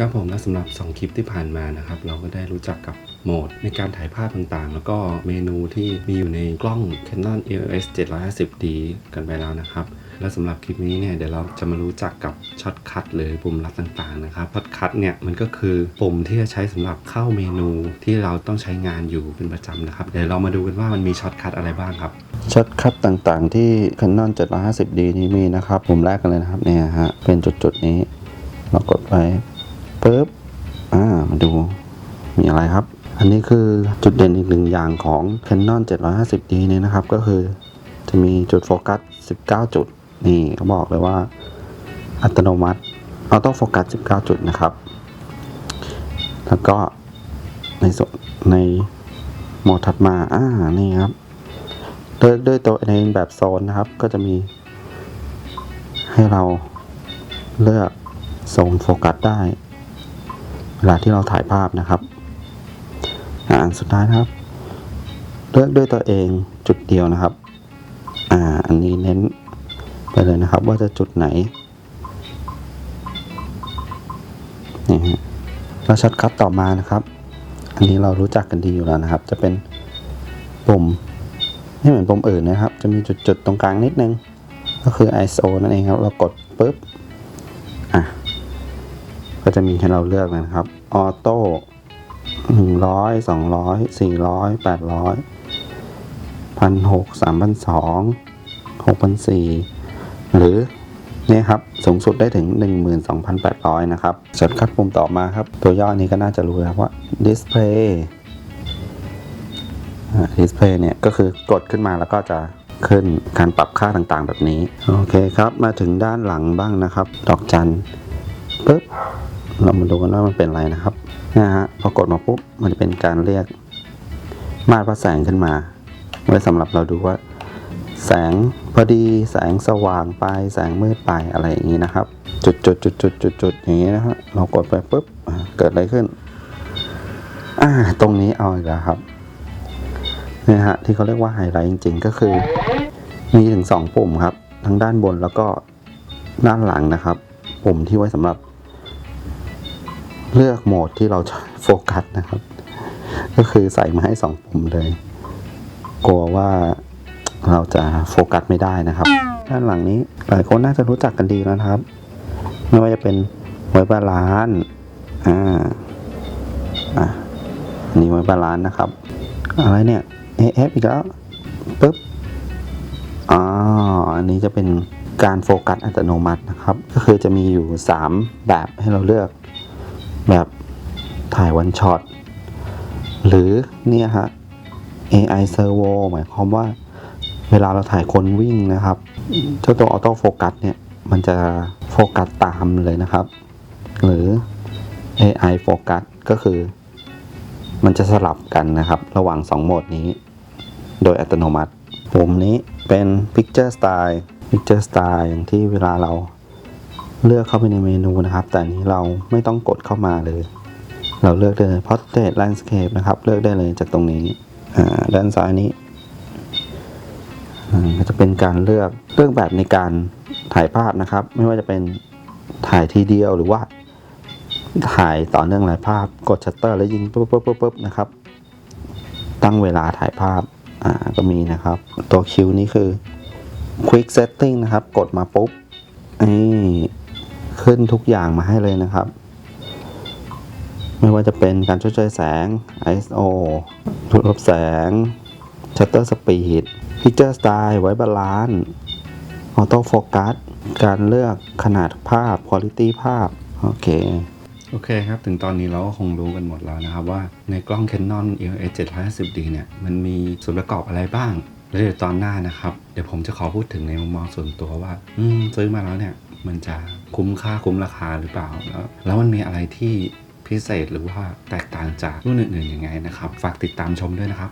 ครับผมและสำหรับ 2 คลิปที่ผ่านมานะครับ เราก็ได้รู้จักกับโหมดในการถ่ายภาพต่างๆ แล้วก็เมนูที่มีอยู่ในกล้อง Canon EOS 750D กันไปแล้วนะครับ และสำหรับคลิปนี้เนี่ยเดี๋ยวเราจะมารู้จักกับช็อตคัทหรือปุ่มลัดต่างๆนะครับช็อตคัทเนี่ยมันก็คือปุ่มที่จะใช้สำหรับเข้าเมนูที่เราต้องใช้งานอยู่เป็นประจำนะครับ เดี๋ยวเรามาดูกันว่ามันมีช็อตคัทอะไรบ้างครับช็อตคัทต่างๆ ที่ Canon 750D นี้มีนะครับปุ่มแรกกันเลยนะครับเนี่ยฮะเป็นจุดๆนี้เรากดไป ปุ๊บอ่ามาดูมีอะไรครับ อันนี้คือจุดเด่นอีกหนึ่งอย่างของ Canon 750D เนี่ยนะครับ ก็คือจะมีจุดโฟกัส 19 จุด นี่เขาบอกเลยว่า อัตโนมัติออโต้โฟกัส 19 จุดนะครับ แล้วก็ในส่วนในโหมดถัดมา อ่า นี่ครับเลือกด้วยตัวเองแบบโซนนะครับ ก็จะมี ให้เราเลือกโซนโฟกัสได้ เวลาที่เราถ่ายภาพนะครับอันสุดท้ายนะครับ เลือกด้วยตัวเองจุดเดียวนะครับ อ่าอันนี้เน้นไปเลยนะครับ ว่าจะจุดไหนนี่ฮะแล้วช็อตคัทต่อมานะครับ อันนี้เรารู้จักกันดีอยู่แล้วนะครับ จะเป็นปุ่มไม่เหมือนปุ่มอื่นนะครับ จะมีจุดๆตรงกลางนิดนึง ก็คือ ISO นั่นเองครับ เรากดปุ๊บ จะมีให้เราเลือกนะครับ ออโต้หนึ่งร้อยสองร้อยสี่ร้อยแปดร้อยพันหกสามพันสองหกพันสี่หรือเนี่ยครับสูงสุดได้ถึง 12,800 นะครับช็อตคัดปุ่มต่อมาครับ ตัวย่อนี้ก็น่าจะรู้แล้วว่า display display เนี่ยก็คือกดขึ้นมาแล้วก็จะขึ้นการปรับค่าต่างๆ แบบนี้ โอเคครับ มาถึงด้านหลังบ้างนะครับ ดอกจันปุ๊บ เรามาดูกันว่ามันเป็นอะไรนะครับนะฮะพอกดมาปุ๊บมันจะเป็นการเรียกมาตรวัดแสงขึ้นมา ไว้สำหรับเราดูว่า แสงพอดีแสงสว่างไปแสงมืดไปอะไรอย่างนี้นะครับ จุดจุดจุดจุดจุดจุดอย่างนี้นะฮะเรากดไปปุ๊บเกิดอะไรขึ้นอ่าตรงนี้เอาอีกแล้วครับนี่ฮะที่เขาเรียกว่าไฮไลท์จริง ๆ ก็คือ มีถึงสองปุ่มครับ ทั้งด้านบนแล้วก็ด้านหลังนะครับ ปุ่มที่ไว้สำหรับ เลือกโหมดที่เราจะโฟกัสนะครับ ก็คือใส่มาให้สองปุ่มเลย กลัวว่าเราจะโฟกัสไม่ได้นะครับ ด้านหลังนี้หลายคนน่าจะรู้จักกันดีแล้วนะครับ ไม่ว่าจะเป็นไว้บาลานอ่าอะนนี้ไว้บาลานนะครับ อะไรเนี่ย AF อีกแล้วปึ๊บอ๋ออันนี้จะเป็นการโฟกัสอัตโนมัตินะครับ ก็คือจะมีอยู่ 3 แบบให้เราเลือก แบบถ่ายวันช็อตหรือเนี่ยฮะ AI Servo หมายความว่าเวลาเราถ่ายคนวิ่งนะครับ เจ้าตัวออโต้โฟกัสเนี่ย มันจะโฟกัสตามเลยนะครับ หรือ AI โฟกัสก็คือ มันจะสลับกันนะครับ ระหว่าง 2 โหมดนี้ โดยอัตโนมัติ ปุ่มนี้เป็น Picture Style Picture Style อย่างที่เวลาเรา เลือกเข้าไปในเมนูนะครับ แต่นี้เราไม่ต้องกดเข้ามาเลย เราเลือกได้เลย Portrait Landscape นะครับ เลือกได้เลยจากตรงนี้ด้านซ้ายนี้ก็จะเป็นการเลือกเลือกแบบในการถ่ายภาพนะครับ ไม่ว่าจะเป็นถ่ายทีเดียวหรือว่า ถ่ายต่อเนื่องหลายภาพ กดชัตเตอร์แล้วยิงปุ๊บปุ๊บปุ๊บปุ๊บนะครับ ตั้งเวลาถ่ายภาพอ่าก็มีนะครับ ตัวคิวนี้คือ Quick Setting นะครับ กดมาปุ๊บนี่ ขึ้นทุกอย่างมาให้เลยนะครับ ไม่ว่าจะเป็นการช่วยช่วยแสง ISO ทุดลบแสง Shutter Speed Picture Style ไว้บาลานซ์ Auto Focus การเลือกขนาดภาพ Quality ภาพ โอเค โอเคครับ ถึงตอนนี้เราก็คงรู้กันหมดแล้วนะครับว่าในกล้อง Canon EOS 750D เนี่ย มันมีส่วนประกอบอะไรบ้าง แล้วเดี๋ยวตอนหน้านะครับ เดี๋ยวผมจะขอพูดถึงในมุมมองส่วนตัวว่า อืม ซื้อมาแล้วเนี่ย มันจะคุ้มค่าคุ้มราคาหรือเปล่า แล้วแล้วมันมีอะไรที่พิเศษหรือว่าแตกต่างจากรุ่นอื่นๆยังไงนะครับ ฝากติดตามชมด้วยนะครับ